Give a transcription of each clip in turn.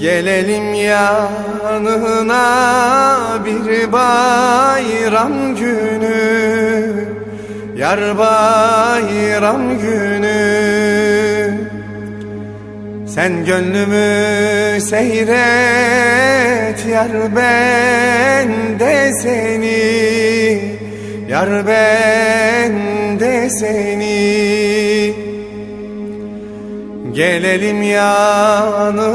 Gelelim yanına bir bayram günü. Yar bayram günü. Sen gönlümü seyret yar ben de seni. Yar ben de seni Gelelim yanına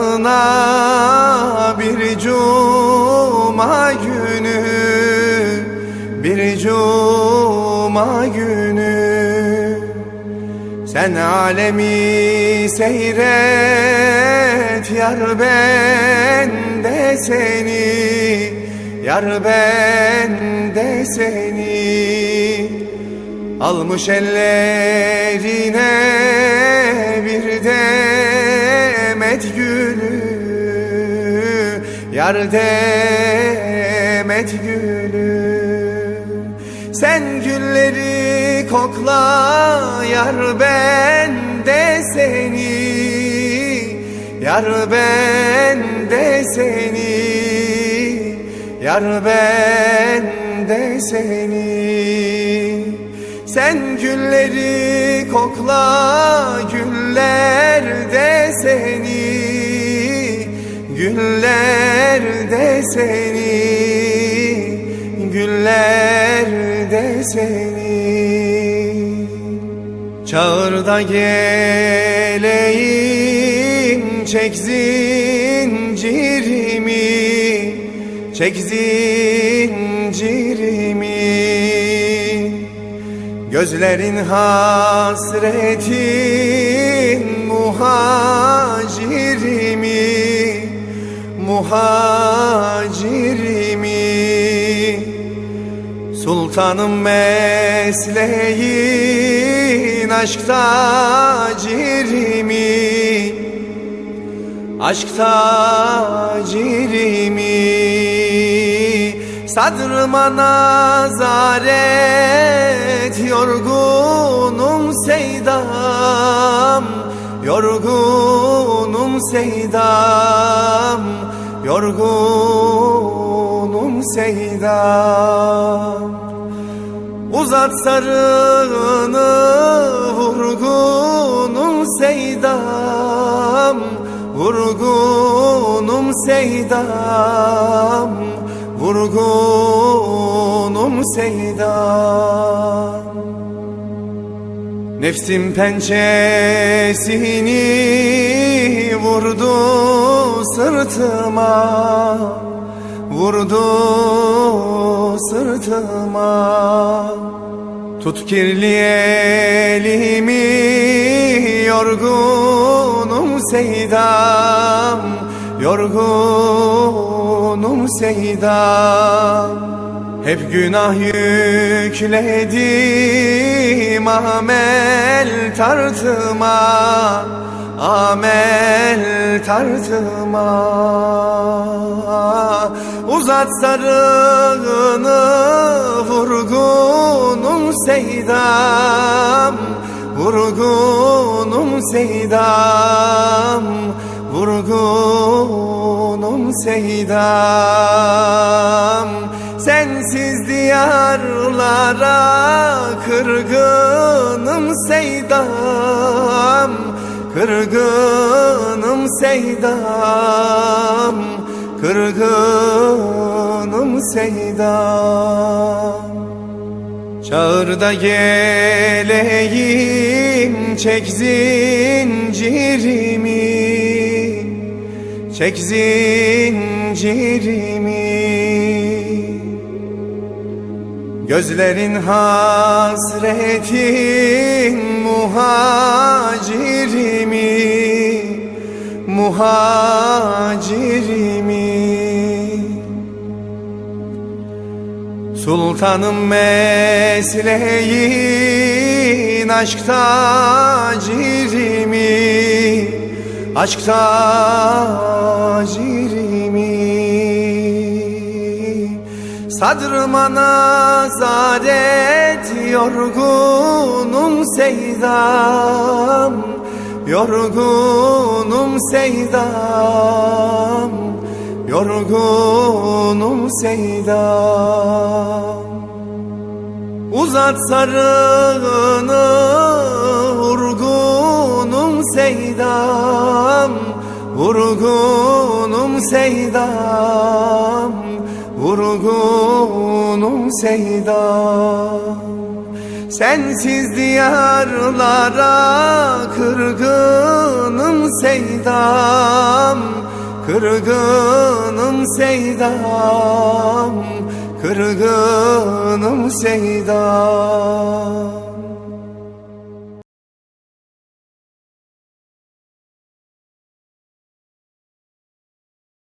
bir cuma günü Bir cuma günü. Sen alemi seyret Yar ben de seni Yar ben de seni Almış ellerine bir demet gülü Yar demet gülü. Sen gülleri kokla yar ben de seni Yar ben de seni Yar ben de seni Sen gülleri kokla güller de seni. Güller de seni. Güller de seni. Çağırda geleyim çek zincirimi. Çek zincirimi Gözlerin hasretin muhacirimi Muhacirimi. Sultanım mesleğin aşk tacirimi Aşk tacirimi. Sadrıma nazaret Yorgunum seydam Yorgunum seydam Yorgunum seydam. Uzat sarını vurgunum seydam Vurgunum seydam Vurgunum seydam Nefsim pençesini vurdu sırtıma. Vurdu sırtıma. Tut kirli elimi yorgunum seydam. Yorgunum seydam Hep günah yükledim. Amel tartıma Amel tartıma. Uzat sarığını vurgunum seydam Vurgunum seydam Vurgunum seydam Sensiz diyarlara kırgınım seydam Kırgınım seydam Kırgınım seydam. Çağırda geleyim çek zincirimi Çek zincirimi. Gözlerin hasretin muhacirimi. Muhacirimi. Sultanım mesleğin aşk tacirimi Aşk tacirimi Sadrıma nazaret yorgunum seydam Yorgunum Seydam Yorgunum Seydam Uzat sarığını Seydam Vurgunum Seydam Vurgunum Seydam. Sensiz diyarlara kırgınım Seydam Kırgınım Seydam Kırgınım Seydam